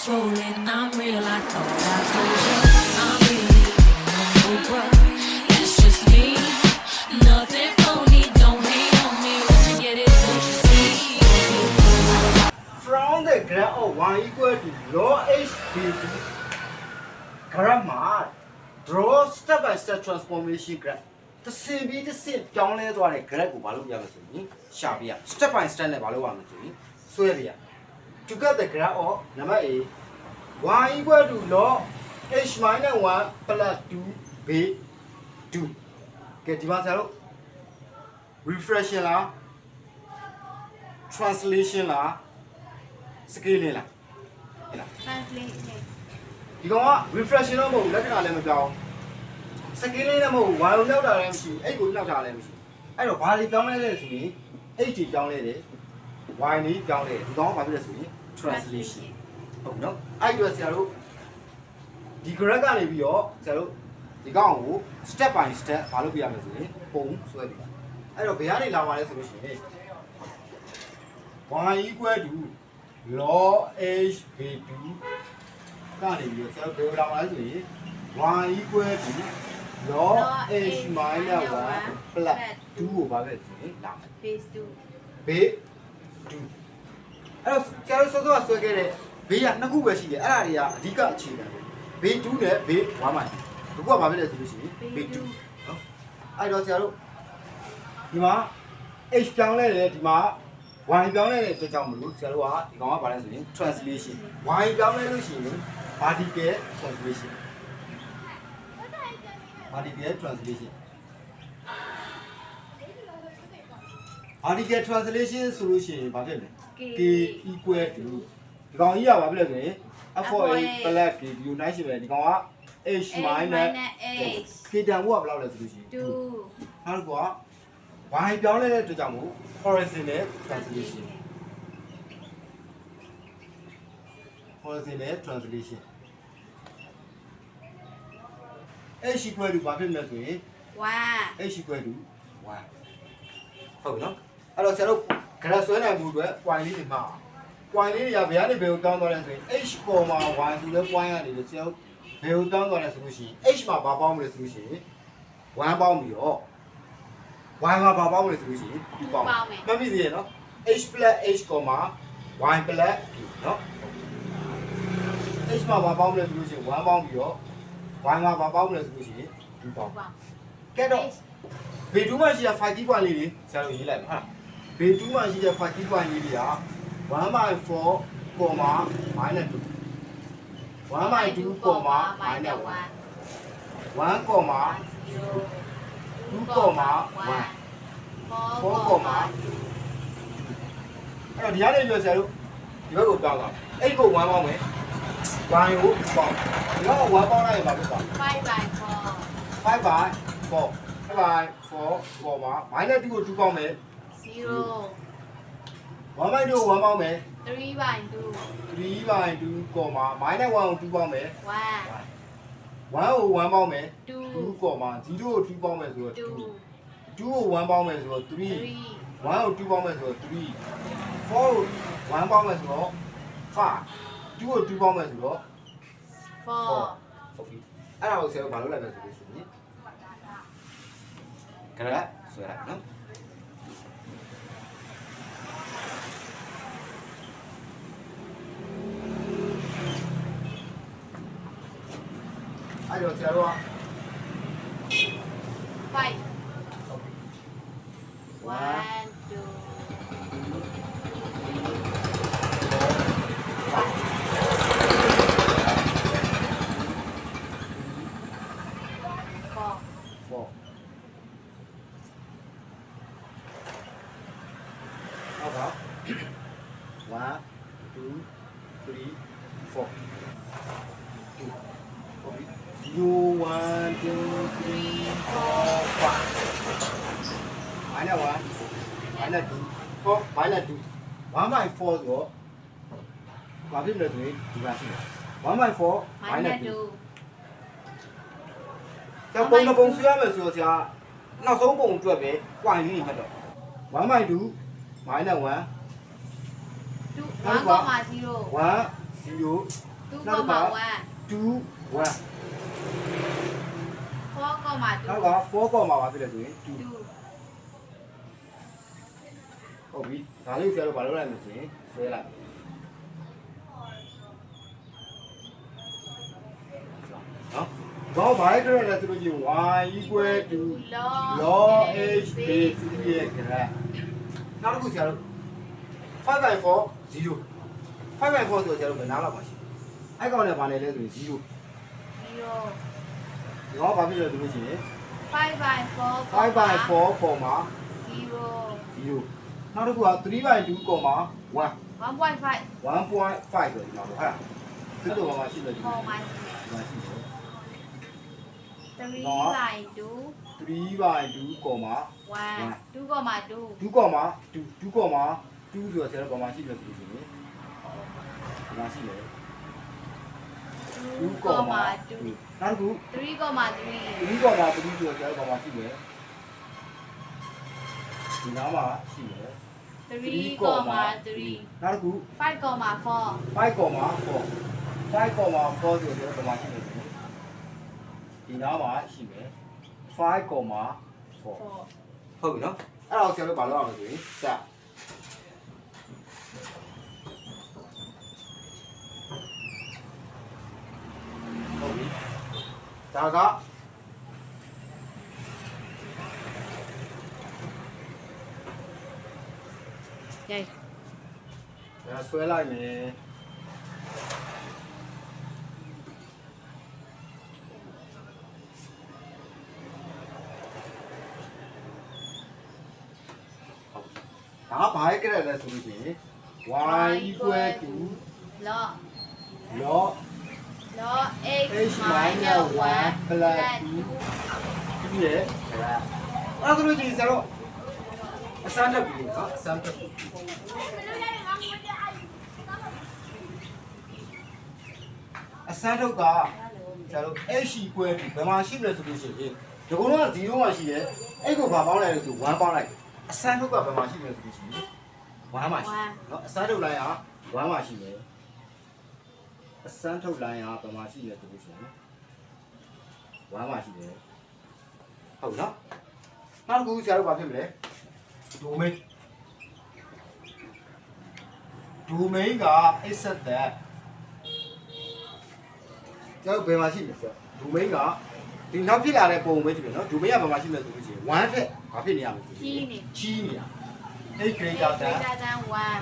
the amounts rolling. I'm real, I thought I told you. I'm really on Oprah. That's just me. Nothing phony, don't hate on me. What you get is what you see. from the graph of 1 equal to log h dt graph မှာ draw step by step transformation graph တစ်ဆင့်ပြီးတစ်ဆင့်ပြောင်းလဲသွားတဲ့ graph ကိုမလုပ်ရမဆိုရင်ရှာပြရ step by step နဲ့မလုပ်ရမဆိုရင်ဆွဲပြရ to get the graph of number a y equal to log h minus 1 plus 2 b 2ကဲဒီမှာဆရာတို့ reflection လား translation လား scaling လားဟဲ့လား translate နဲ့ဒီကောင်က reflection တော့မဟုတ်ဘူးလက္ခဏာလည်းမပြောင်း scaling လည်းမဟုတ်ဘူး y ကိုနောက်တာလည်းမရှိဘူး x ကိုနောက်တာလည်းမရှိဘူးအဲ့တော့ဘာတွေပြောင်းလဲလဲဆိုရင် x တွေပြောင်းလဲတယ် y တွေပြောင်းလဲတယ်ဒီကောင်ကဘာဖြစ်လဲဆိုရင် translation ဟုတ်နော်အဲ့ဒီတော့ဆရာတို့ဒီ graph ကနေပြီးတော့ဆရာတို့ဒီကောင်ကို step by step ဘာလုပ်ပြရမလဲဆိုရင်ပုံဆွဲပြပါအဲ့တော့ဘယ်ကနေလာပါလဲဆိုလို့ရှိရင် y equal to log h b2 ကနေပြီးတော့ဆရာတို့ဘယ်လိုလာပါလဲဆိုရင် y equal to log h minus 1 plus 2ကိုဘာပဲဆိုရင်လာမယ် base 2ဘေး2 အဲ့တော့ကျတော့စောစောကဆွဲခဲ့တဲ့ဘေးကနှစ်ခုပဲရှိတယ်အဲ့ဒါတွေကအဓိကအခြေခံပဲဘေး2နဲ့ဘေး1မိုင်ဒီခုကဘာဖြစ်လဲဆိုလို့ရှိရင်ဘေး2နော်အဲ့တော့ဆရာတို့ဒီမှာ h ပြောင်းလဲတယ်ဒီမှာ y ပြောင်းလဲတဲ့အတွက်ကြောင့်မလို့ဆရာတို့ကဒီကောင်ကဘာလဲဆိုရင် translation y ပြောင်းလဲလို့ရှိရင် vertical translation vertical translation article translation ဆိုလို့ရှိရင်ဘာဖြစ်လဲ k equal to ဒီကောင်ကြီးကဘာဖြစ်လဲဆိုရင် f4a plus k ဒီလိုနိုင်ရှိပဲဒီကောင်က h minus h k တန်ဖို့ကဘယ်လောက်လဲဆိုလို့ရှိရင်2နောက်တစ်ခုက y ပြောင်းလဲတဲ့အတွက်ကြောင့်မို့ horizontal translation horizontal translation h equal to ဘာဖြစ်မလဲဆိုရင်1 h equal to 1ဟုတ်ပြီနော်အဲ့တော့ဆရာတို့ graph ဆွဲနိုင်မှုအတွက် point လေးတွေမှာ point လေးတွေကဘယ်ကနေဘယ်ကိုတောင်းသွားလဲဆိုရင် h, y ဆိုတဲ့ point ကနေလို့ဆရာတို့ဘယ်ကိုတောင်းသွားလဲဆိုလို့ရှိရင် h မှာဘာပေါင်းမလဲဆိုလို့ရှိရင်1ပေါင်းပြီးတော့ y မှာဘာပေါင်းမလဲဆိုလို့ရှိရင်2ပေါင်းမှတ်မိသေးရဲ့နော် h h, y plus p နော် h မှာဘာပေါင်းမလဲဆိုလို့ရှိရင်1ပေါင်းပြီးတော့ y မှာဘာပေါင်းမလဲဆိုလို့ရှိရင်2ပေါင်းပေါင်းကဲတော့ဘေ2မှာရှိတဲ့5 key point လေးတွေဆရာတို့ရေးလိုက်ပါဟာ ဘေ2မှာရှိတဲ့5 key point လေးတွေက1 by 4 comma minus 2 1 by 2 comma minus 1 1 comma 2 comma 1 4 comma အဲ့တော့ဒီကနေပြောဆရာတို့ဒီဘက်ကိုတောင်းတာအဲ့ကို1ပေါင်းမယ်1ကိုပေါင်းဒီတော့1ပေါင်းလိုက်ရင်ဘာဖြစ်သွား5 by 5 by 4 5 by 4 comma minus 2ကို2ပေါင်းမယ်4 0 1 by 2ကို1ပေါင်းမယ်3 by 2 3 by 2 comma minus 1ကို2ပေါင်းမယ်1 1ကို1ပေါင်းမယ်2 2 comma 0ကို2ပေါင်းမယ်ဆိုတော့2 2 2ကို1ပေါင်းမယ်ဆိုတော့3 3 1ကို2ပေါင်းမယ်ဆိုတော့3 4ကို1ပေါင်းမယ်ဆိုတော့5 2ကို2ပေါင်းမယ်ဆိုတော့4ဟုတ်ပြီအဲ့ဒါကိုဆရာတို့ဘာလုပ်လိုက်လဲဆိုလို့ရှိရင်ကရဆွဲလိုက်နော် အဲ့တော့ဆရာ one two three four two ဟုတ်ပြီ zero one two three four five minus one minus two four minus two one by four ဆိုတော့ဘာဖြစ်မလဲဆိုရင်ဒီမှာရှိတယ်1 by 4 minus minus 2 2 ကျောင်းပုံတစ်ပုံဆွဲရမယ်ဆိုတော့ဆရာနောက်ဆုံးပုံအတွက်ပဲ point လေးတွေမှတ်တော့1 by 2 minus 1 two one comma zero 1 0 two နောက်တစ်ခါ comma one 2 1 four comma နော two က်က4ကောမှာပါဖြစ်လဲဆိုရင်2 two ဟုတ်ပြီဒါလေးဆရာတို့ဘာလုပ်လိုက်မလဲဆိုရင်ဆွဲလိုက်နော်တော့ဘာလဲကြရလဲဆိုလို့ချင်း y equal to log h base ရဲ့ graph နောက်တစ်ခုဆရာတို့5 by 4 0 5 by 4ဆိုဆရာတို့ဘယ်နားလောက်ပါရှိအဲ့ကောင်နဲ့ဘာလဲလဲဆိုရင်0 zero ဒီကောင်ကဘာဖြစ်လဲဆိုလို့ရှိရင် five by four 5 by 4 comma zero 0နောက်တစ်ခုက3 by 2 comma 1 one point five 1.5ဆိုဒီမှာပေါ့ဟာသူတို့ဘာမှရှိလို့ဒီမှာ comma ရှိတယ် three Đó. by two 3 by 2 comma one two comma two 2 comma 2 2 comma 2ဆိုတော့ဆရာတို့ဘာမှရှိလို့ဆိုလို့ရှိရင်ဒီမှာရှိတယ် two 2 comma comma 2 two နောက်တစ်ခု three comma three 3 comma 3ဆိုတော့ဆရာတို့ဘာမှရှိတယ်ဒီနားမှာရှိတယ် three comma three နောက်တစ်ခု five comma four 5 comma 4 5 comma 4ဆိုတော့ဆရာတို့ဘာမှရှိတယ်ဆိုရင်ဒီနားမှာရှိမယ်5 comma 4 four ဟုတ်ပြီနော်အဲ့ဒါကိုဆရာတို့ဘာလုပ်ရမလဲဆိုရင်စဟုတ်ပြီ ဒါကရိုက်ဒါဆွဲလိုက်မယ်ဒါကဘာရဲ့ကြက်လဲဆိုလို့ရှိရင် y equal to log log log x H minus minus one one plus plus two. two ဒီရဲ့အဲ့ဒါဆိုလို့ရှိရင်ဆရာတို့အစမ်းတက်ပြီနော်အစမ်းတက်ပြီအစမ်းထုတ်ကဆရာတို့ h equal to ဘယ်မှာရှိမလဲဆိုလို့ရှိရင်ဒီကုန်းက0မှာရှိတယ်အဲ့ကိုဘာပေါင်းလိုက်လဲဆို1ပေါင်းလိုက်အစမ်းထုတ်ကဘယ်မှာရှိမလဲဆိုလို့ရှိရင်1မှာရှိနော်အစမ်းထုတ်လိုင်းက1မှာရှိတယ် အစမ်းထုတ်လိုင်းကဘယ်မှာရှိလဲဆိုလို့ရှိရင်1မှာရှိတယ်ဟုတ်နော်နောက်တစ်ခုဆရာတို့ဘာဖြစ်မလဲ domain domain က is set that ကျောက်ဘယ်မှာရှိလဲဆိုတော့ domain ကဒီနောက်ဖြစ်လာတဲ့ပုံပဲကြည့်မယ်နော် domain ကဘယ်မှာရှိလဲဆိုလို့ရှိရင်1ထက်ဘာဖြစ်နေရမလဲဆိုချီးနေချီးနေတာ8 eight greater than greater than one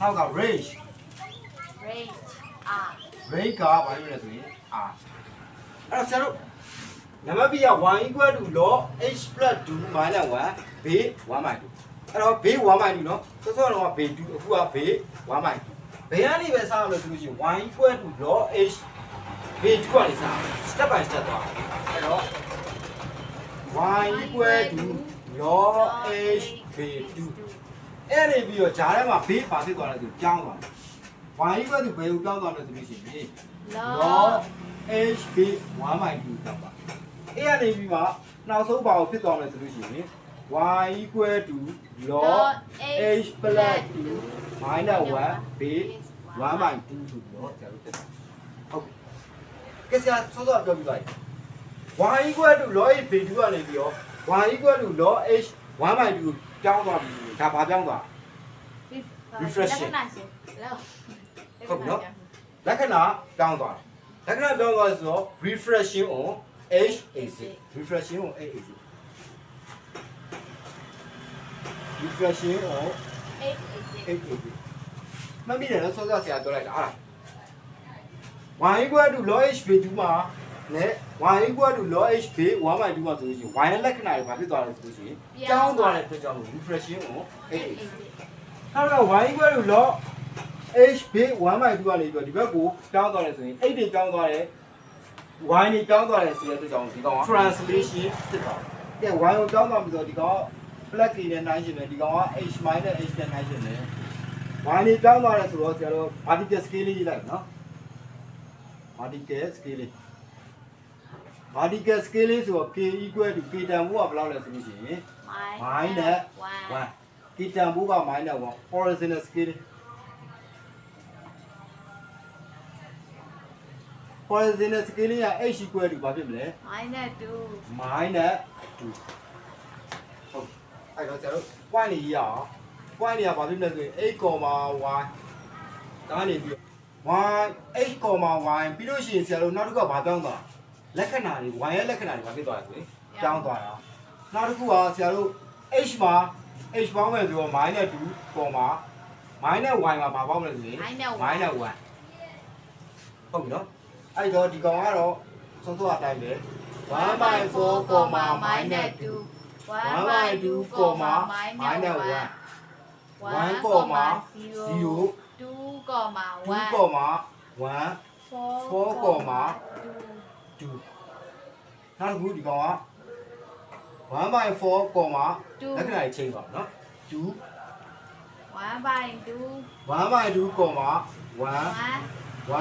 နောက်က range range r range ကဘာဖြစ်လဲဆိုရင် r အဲ့တော့ဆရာတို့နံပါတ် B က1 equal to log h plus 2 minus 1 b 1 by 2အဲ့တော့ b 1 by 2เนาะစောစောတော့ b 2အခုက b 1 by 2ဘယ်ကနေပဲစရမလို့ဆိုလို့ရှိရင်1 equal to log h b 2ကနေစ step by step သွားအဲ့တော့1 equal to log h b 2အဲ့ဒီပြီးတော့ဂျားထဲမှာ b ပါဖြစ်သွားတယ်ဆိုကြောင်းသွားတယ် 1 equal to ဘယ်ကိုကြောင်းသွားလဲဆိုလို့ရှိရင် log log hb 1 by 2တောက်ပါအဲ့ရနေပြီးမှနောက်ဆုံးပါကိုဖြစ်သွားမယ်ဆိုလို့ရှိရင် y equal to log h plus 2 minus 1 b 1 by 2ဆိုပြီးတော့ဆရာတို့တက်တာဟုတ်ပြီကဲဆရာစောစောပြောပြီးသွားပြီ y equal to log h b 2ကနေပြီးတော့ y equal to log h 1 by 2ကိုကြောင်းသွားပြီဒါဘာကြောင်းသွား Refreshing လက္ခဏာရှင်လောက် ဟုတ်ပြီနော်လက္ခဏာကြောင်းသွားတယ်လက္ခဏာကြောင်းသွားဆိုတော့ refreshing on h ac refreshing on h ac refreshing on eight h ac မမိတယ်နော်စောစောဆရာပြောလိုက်တာအားလား1 equal to log h b 2မှာနဲ့1 equal to log h b 1 by 2မှာဆိုလို့ရှိရင် y ရဲ့လက္ခဏာတွေဘာဖြစ်သွားလဲဆိုလို့ရှိရင်ကြောင်းသွားတဲ့အတွက်ကြောင့် refreshing on h ac နောက်တော့ y equal to log h b 1 by 2ကနေပြီးတော့ဒီဘက်ကိုကြောင်းသွားတယ်ဆိုရင်8တွေကြောင်းသွားတယ် y နေကြောင်းသွားတယ်ဆိုတဲ့အတွက်ကြောင့်ဒီကောင်က translation ဖြစ်သွားတယ်။ကဲ y ကိုကြောင်းသွားပြီးတော့ဒီကောင်က black ကြီးနဲ့နှိုင်းရှင်တယ်ဒီကောင်က h minus h နဲ့နှိုင်းရှင်တယ် y နေကြောင်းသွားတယ်ဆိုတော့ဆရာတို့ vertical scale လေးရေးလိုက်နော် vertical scale လေး vertical scale လေးဆိုတော့ k equal to k တန်ဖို့ကဘယ်လောက်လဲဆိုလို့ရှိရင် minus 1ဒီတန်ဖိုးက minus 1 horizontal scale horizontal scale က h equal to ဘာဖြစ်မလဲ minus 2 minus 2ဟုတ်အဲ့တော့ကျွန်တော်တို့ point နေရအောင် point နေရဘာဖြစ်မလဲဆိုရင် 8, y ဒါနေပြီး y h, y ပြီးလို့ရှိရင်ဆရာတို့နောက်တစ်ခုကဘာပြောင်းသွားလက္ခဏာတွေ y ရဲ့လက္ခဏာတွေဘာဖြစ်သွားလဲဆိုရင်ပြောင်းသွားတာနောက်တစ်ခုကဆရာတို့ h မှာ h ပေါင်းမယ်ဆိုတော့ minus 2, minus y မှာဘာပေါင်းမလဲဆိုရင် minus 1 minus 1ဟုတ်ပြီနော် အဲ့တော့ဒီကောင်ကတော့သုံးသွအတိုင်းပဲ1 by 4, minus 2 1 by 2, minus 1 1, 0 2, 2, 1 4, 2နောက်တစ်ခုဒီကောင်က1 by 4, 2လက္ခဏာတွေချိန်ပါနော်2 1 by 2 1 by 2, 1 1 1, 0 2,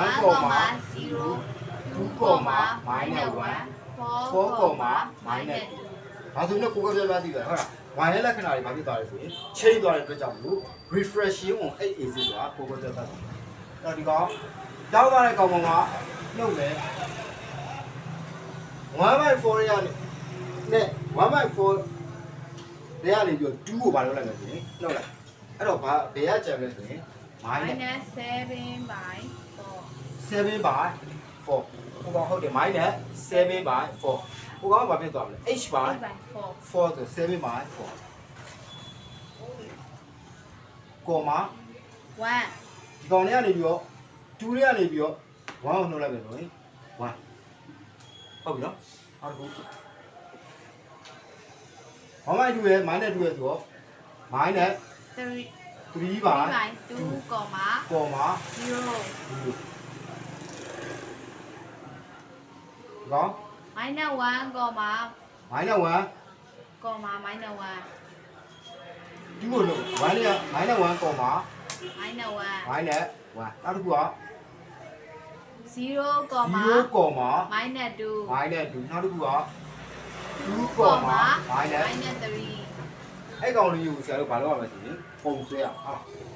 minus 1 4, minus ဒါဆိုရင်ကိုယ်ကပြပြသိတယ်ဟုတ်လားဝိုင်းရဲ့လက္ခဏာတွေဘာဖြစ်သွားလဲဆိုရင်ချိန်သွားတဲ့အတွက်ကြောင့်မလို့ refreshing on 8 AC ဆိုတာကိုယ်ကပြပြသိတယ်အဲ့တော့ဒီကောင်တောင်းသွားတဲ့ကောင်ကောင်ကနှုတ်မယ်1/4ရနေနဲ့1/4တွေကနေပြီးတော့2ကိုဘာလုပ်လိုက်လဲဆိုရင်နှုတ်လိုက်အဲ့တော့ဘာဘယ်ကကြံလဲဆိုရင် minus minus 7 by 7 by 4ဟိုကောင်ဟုတ်တယ် minus 7 by 4ဟိုကောင်ကဘာဖြစ်သွားမလဲ h 4 by 8 by 4 4ဆို7 by 4ကောမ1ဒီကောင်လေးကနေပြီးတော့2လေးကနေပြီးတော့1ကိုနှုတ်လိုက်မယ်ဆိုရင်1ဟုတ်ပြီနော်နောက်တစ်ခုဘာမှ2ရဲ့ minus 2ရဲ့ဆိုတော့ minus 3 3 by 3 by 2 comma ကောမ0 ဒီ ကောင် minus 1 comma minus 1 comma minus 1 2ကိုနှုတ်1လေးက minus 1ကောမ minus 1 minus 1နောက်တစ်ခုက0 comma 0ကောမ minus 2 minus 2နောက်တစ်ခုက2 comma minus minus 3အဲ့ကောင်လေးကိုဆရာတို့ဘာလုပ်ရမလဲဆိုရင်ပုံဆွဲရအောင်ဟုတ်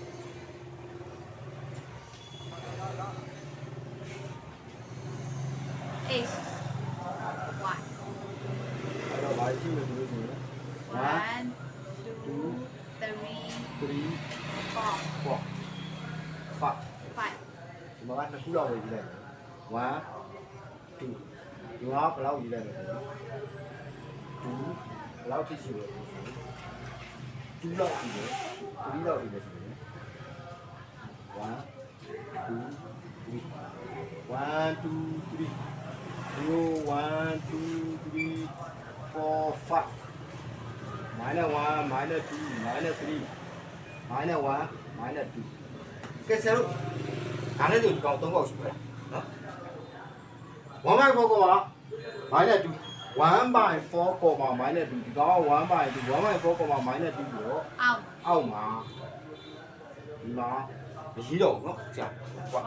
8 1 အဲ့တော့ဘာရှိမလဲဆိုလို့ရှိရင် 1 2 3 3 4 4 5 5 ဒီမှာက နှစ်ခုလောက်ဝေးကြည့်လိုက်1 2ဒီမှာဘယ်လောက်ယူလိုက်လဲဆိုတော့2ဘယ်လောက်ထိရှိလဲ2လောက်ယူတယ်3လောက်ယူတယ်ဆိုရင်1 2 3 1 2 3 0 1 2 3 4 5 minus 1 minus 2 minus 3 minus 1 minus 2ကဲဆရာတို့ ဒါနဲ့တူဒီကောင်၃ပေါက်ရှိပါလားနော်1 by 4ကောမှာ minus 2 1 by 4ကောမှာ minus 2ဒီကောင်က1 by 2 1 by 4ကောမှာ minus 2ဆိုတော့အောက်အောက်မှာဒီမှာမရှိတော့ဘူးနော်ကြာ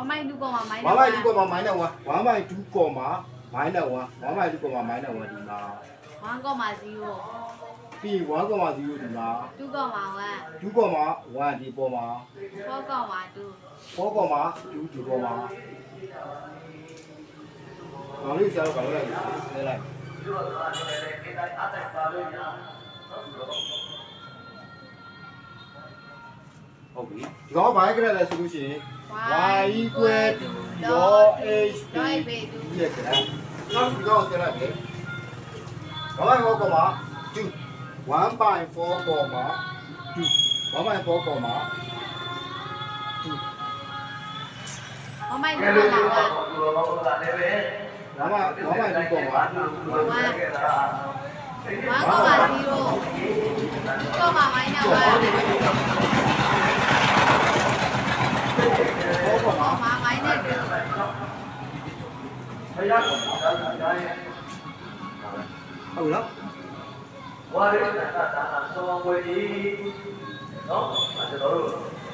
1 by 2ကောမှာ minus 1 by 2ကောမှာ minus 1 1 by 2ကောမှာ minus 1 1 by 2ကောမှာ minus 1ဒီမှာ1ကောမှာ0 ပြီး1ကော0ဒီမှာ2 comma 2ကော1ဒီပေါ်မှာ1 4 comma 2 4ကော2ဒီပေါ်မှာဒါလေးဆရာတို့ဘာလုပ်လိုက်လဲဆဲလိုက်ဟုတ်ပြီဒီကောင်ဘာကြရလဲဆိုလို့ရှိရင် y equal to log h b ဒီရကြတယ်နောက်ဒီကောင်ဆဲလိုက်တယ်ဘာမှမဟုတ်ကောမှာ2 1.4ကောမှာ2 1.4ကောမှာ2 1 by 2 comma 1ဘာမှဘာမှဒီကောမှာ1 comma 0 2 comma minus 1 4ကောမှာ comma minus 2ဟုတ်နော် ဝါရိတ္တတာသောဝေဒီနော်ကျွန်တော်တို့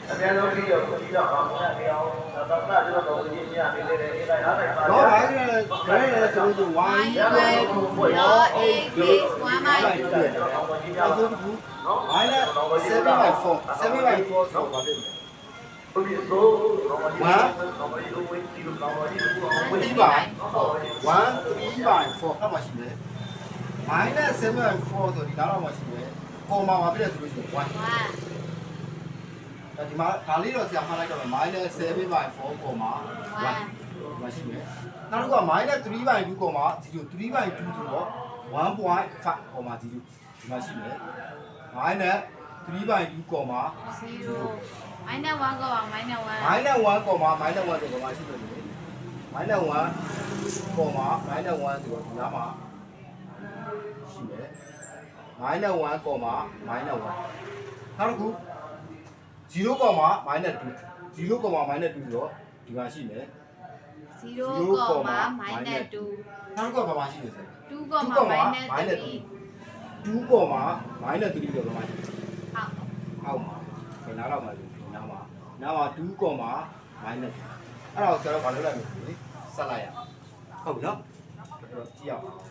အဆရာတော်ကြီးရောကိုကြီးတော့အောင်ရအောင်သတ်သတ်တို့တော်ကြီးများနေတယ်ဒီတိုင်းအားတိုင်းပါတော့ဘာလဲဂရဲလဲဆိုလို့ y equal to law 8 base 1 by 2အဲ့ဒါဆိုဒီကူဘာလဲ7 by 4 7 by 4ဆိုတော့ဘာဖြစ်လဲဘုရားတို့တော်ကြီးတော်ကြီးတို့ဝိဒီလိုတော်ကြီးတို့အောင်ဝိ3 by 1 3 by 4အဲ့မှာရှိတယ် minus 7 by 4ဆိုဒီနားတော့မှာရှိတယ်ပေါ်မှာဘာဖြစ်လဲဆိုလို့ရှိရင်1ဒါဒီမှာဒါလေးတော့ဆရာမှတ်လိုက်တော့မယ် minus 7 by 4 comma 1ဒီမှာရှိမယ်နောက်တစ်ခုက minus 3 by 2 comma 0 3 by 2ဆိုတော့1.5 comma 0ဒီမှာရှိမယ် minus 3 by 2 comma 0 minus 1ကောပါ minus 1 minus 1 comma minus 1ဆိုတော့မှာရှိတယ်လေ minus 1 comma minus 1ဆိုတော့ဒီနားမှာ ရှိမယ် minus 1 comma minus 1နောက်တစ်ခု0 comma minus 2 0 comma minus 2ဆိုတော့ဒီမှာရှိမယ်0ကောပါ minus 2နောက်တစ်ခုကဘာမှရှိနေစမ်း2ကောပါ minus 3 2 comma minus 3ဆိုတော့ဘာမှရှိလဲဟုတ်အောက်မှာခဏတော့မှလို့ဒီနားမှာနားမှာ2 comma minus အဲ့ဒါကိုဆရာတို့ဘာလုပ်လိုက်မလဲဆက်လိုက်ရအောင်ဟုတ်ပြီနော်အဲ့တော့ကြည့်ရအောင်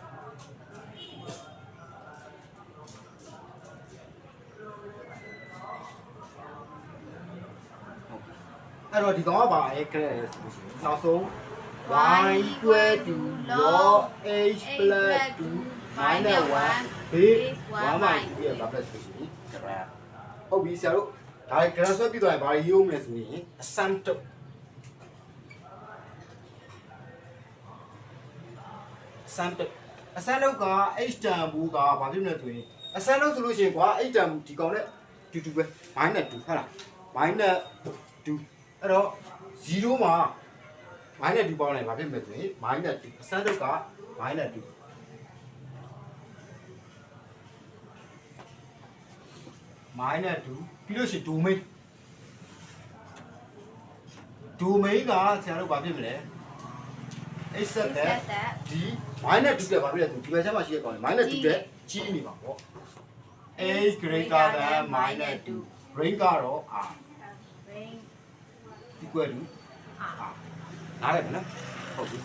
အဲ့တော့ဒီကောင်ကဘာလဲခရက်လဲဆိုလို့ရှိရင်နောက်ဆုံး y equal to log h plus 2 minus 1 base 1 by 2ရဲ့ဘာဖြစ်ဆိုရှင် graph ဟုတ်ပြီဆရာတို့ဒါ graph ဆွဲပြီးတော့ဘာရေးဦးမလဲဆိုရင်အစမ်းတုပ်အစမ်းတုပ်အစမ်းတုပ်က h တန်ဘူးကဘာဖြစ်မလဲဆိုရင်အစမ်းတုပ်ဆိုလို့ရှိရင်ကွာ h တန်ဘူးဒီကောင်နဲ့တူတူပဲ minus 2ဟုတ်လား minus 2 အဲ့တော့0မှာ minus 2ပေါင်းလိုက်ဘာဖြစ်မလဲဆိုရင် minus 2အစမ်းတုပ်က minus 2 minus 2ပြီးလို့ရှိရင် domain domain ကဆရာတို့ဘာဖြစ်မလဲ x ဆက်တဲ့ d minus 2တဲ့ဘာဖြစ်လဲဆိုဒီဘက်ချက်မှာရှိတဲ့ကောင် minus 2တဲ့ကြီးနေပါပေါ့ a greater than minus 2 brain ကတော့ r equal to r နားလည်မလားဟုတ်ပြီ